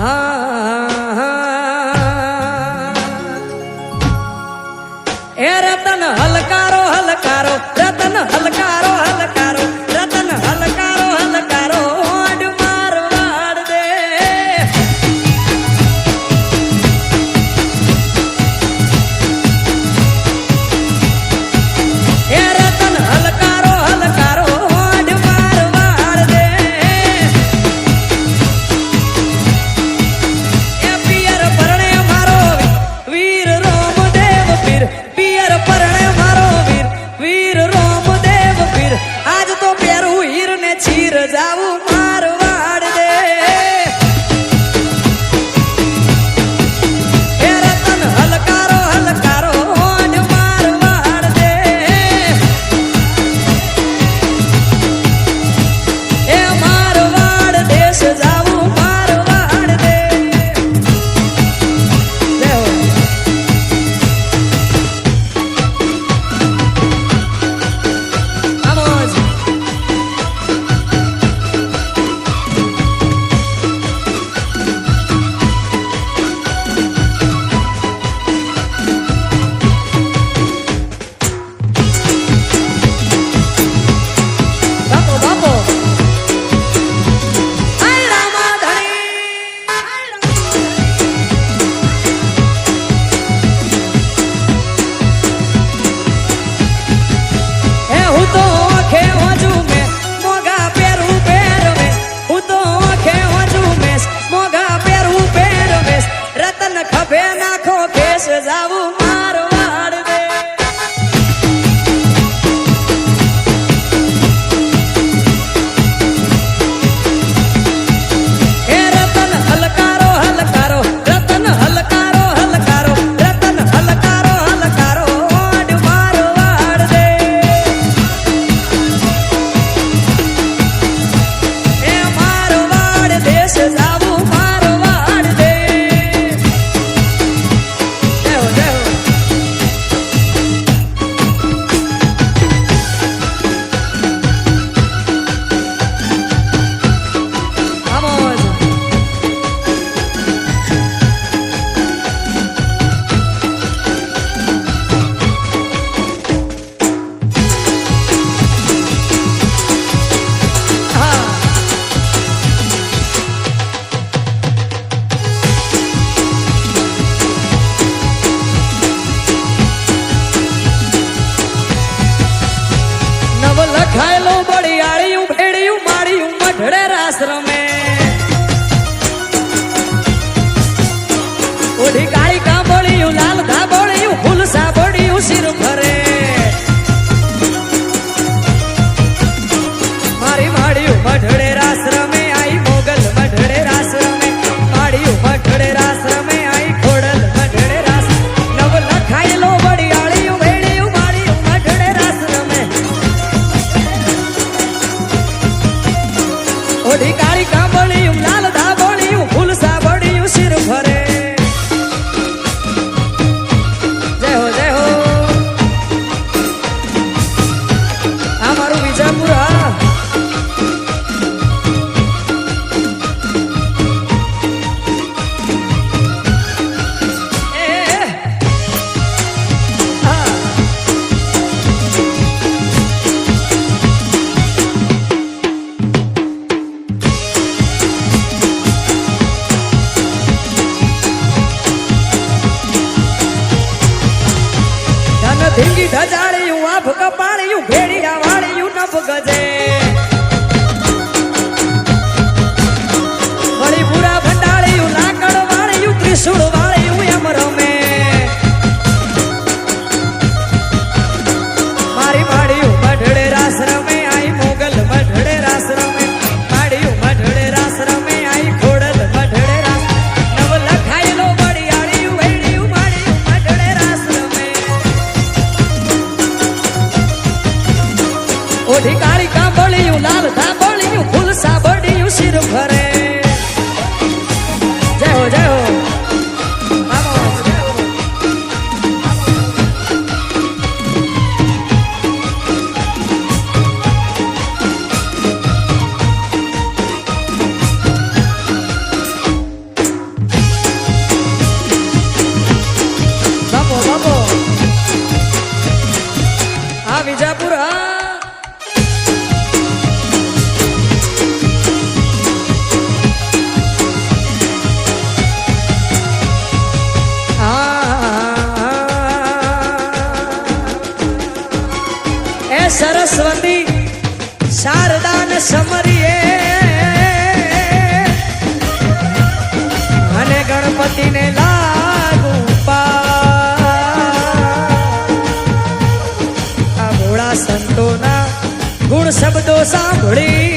Ah. Bhagwati Sharda સમરીએ. અને ગણપતિને લાગુ આ ભોળા સંતોના ગુણ શબ્દો સાંભળી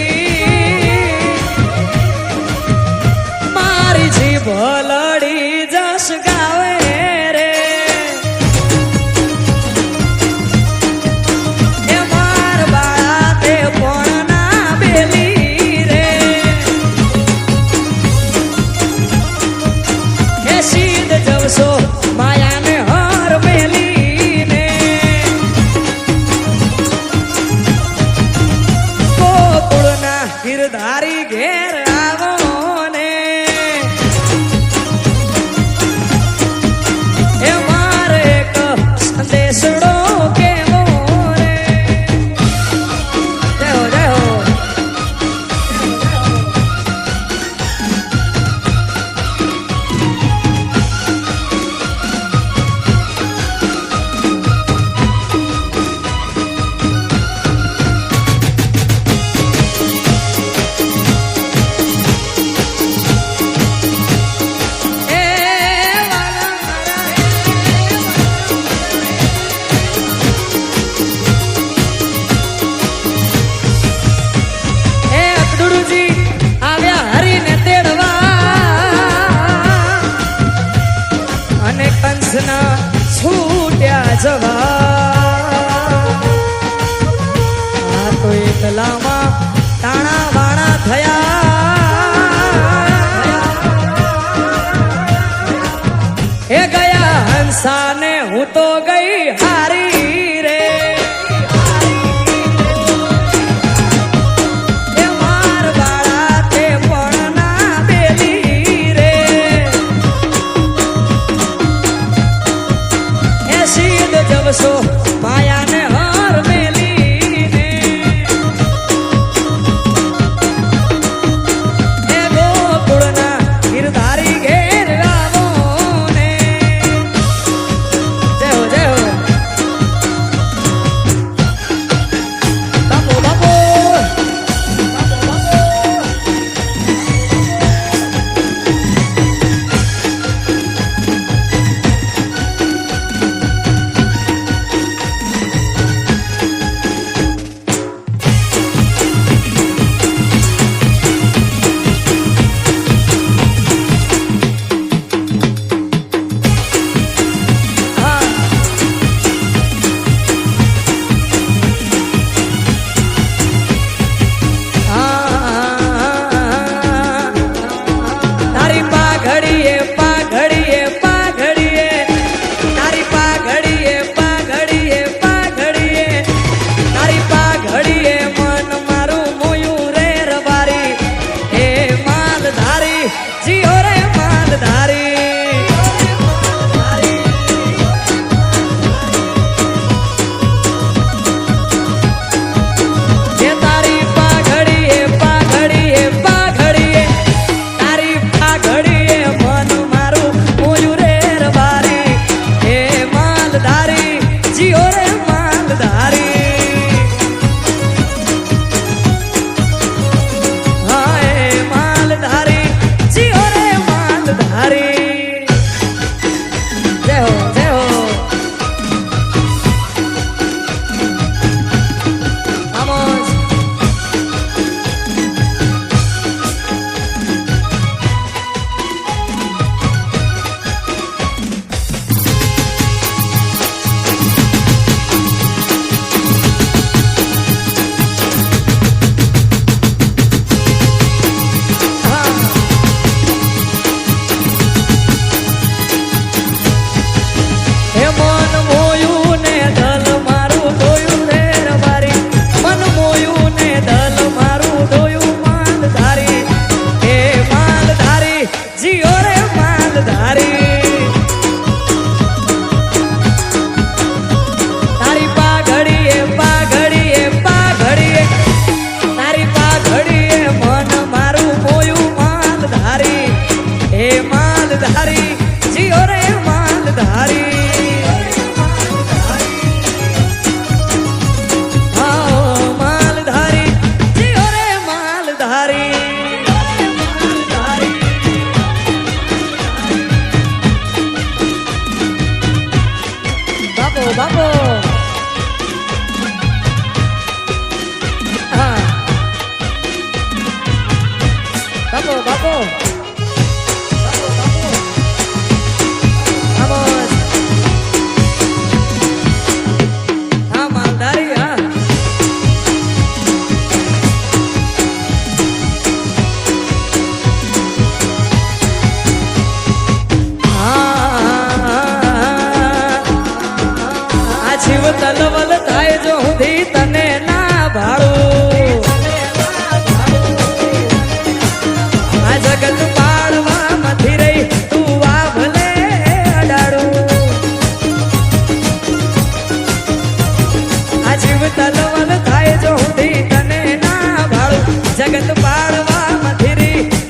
જગત પાળવા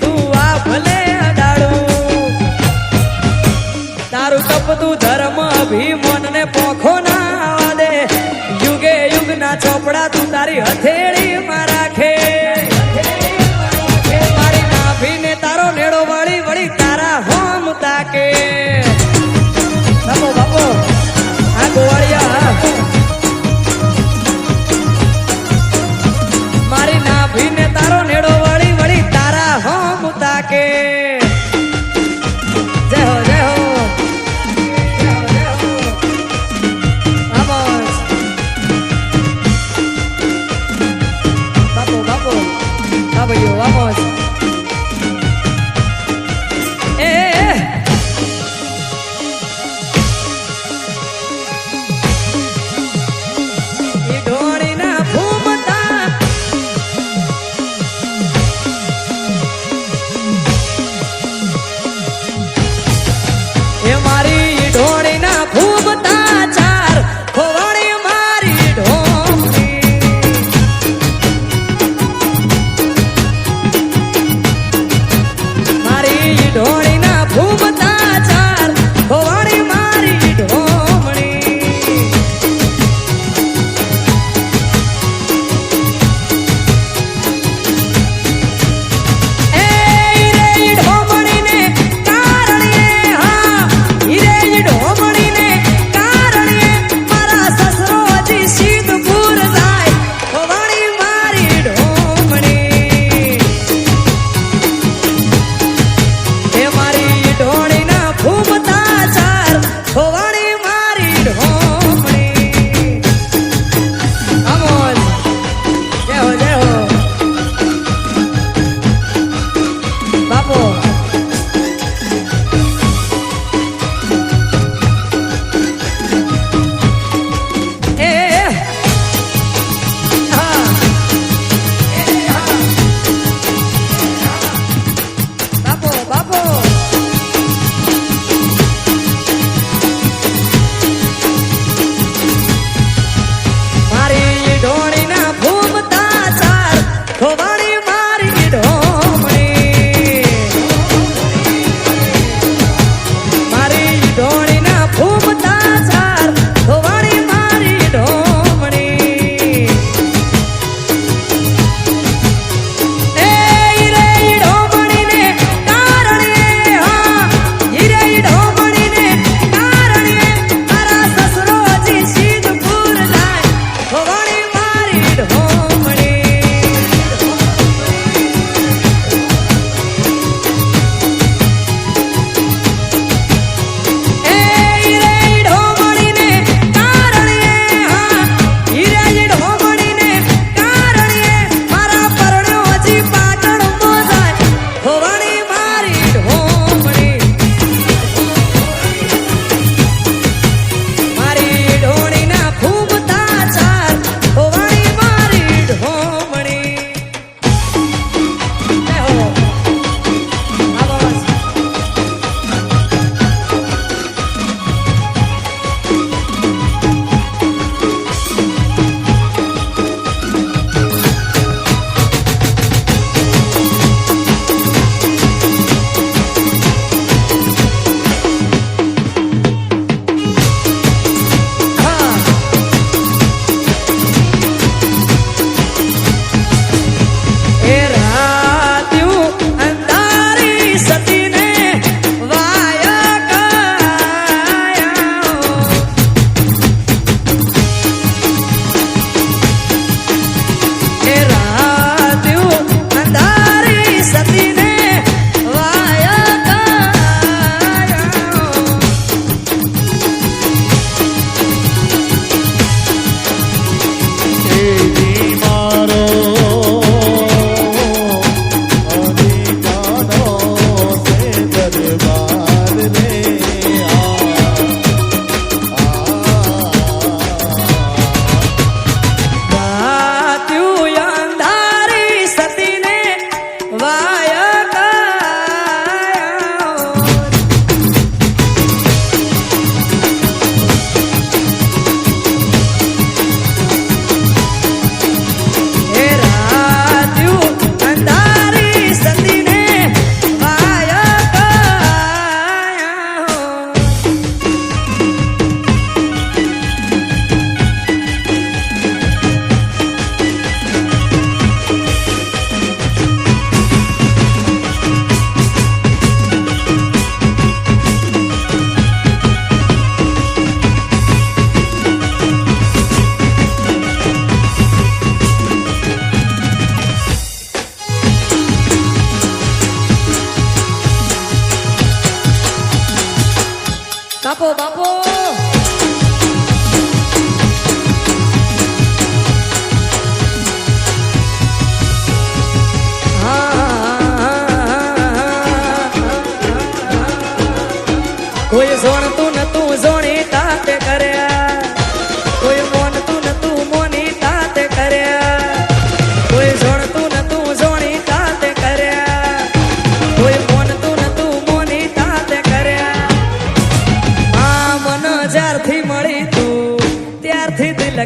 તું આ ભલે તારું તપ ધર્મ અભિમન ને પોખો ના આવા દે યુગે યુગ ના ચોપડા તું તારી હથે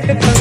Thank you.